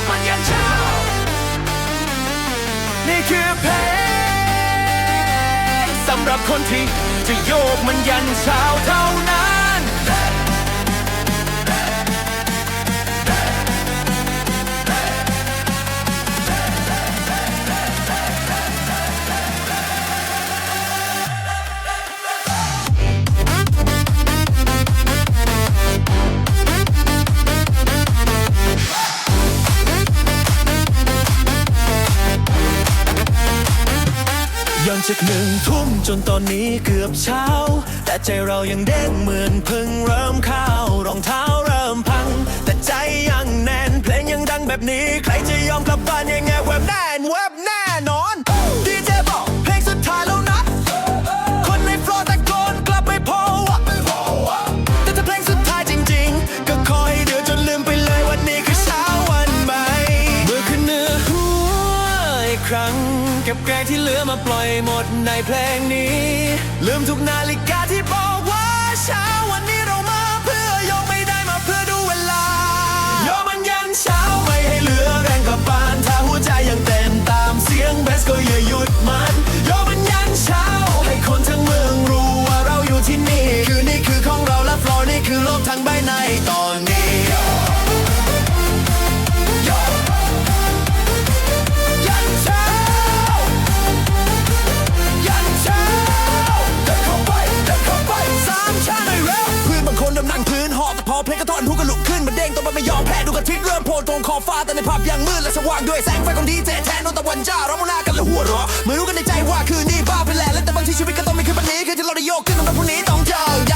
กมันยันเช้า นี่คือเพลงสำหรับคนที่จะโยกมันยันเช้า ย้อนจากหนึ่งทุ่มจนตอนนี้เกือบเช้า แต่ใจเรายังเด้งเหมือนเพิ่งเริ่มเข้ารองเท้าเริ่มพัง แต่ใจยังแน่นเพลงยังดังแบบนี้ใครจะ ก็บแกงที่เหลือมาปล่อยหมดในเพลงนี้ ลืมทุกนาฬิกาที่บอกว่าเช้า อเพลงกระท่อนหูก็ลุกขึ้นมาเด้งตัวมันไม่ยอมแพ้ดูกระทิดเริ่มโผล่ตรงขอบฟ้าแต่ในภาพยังมืดและสว่างด้วยแสงไฟของดีเจแทนนนตะวันจ้าเรามองหน้ากันและหัวเราะไม่รู้กันในใจว่าคืนนี้บ้าไปแล้วและแต่บางทีชีวิตก็ต้องมีคืนวันนี้คือที่เราได้โยกขึ้นมาพรุ่งนี้ต้องเจอ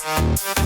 Thank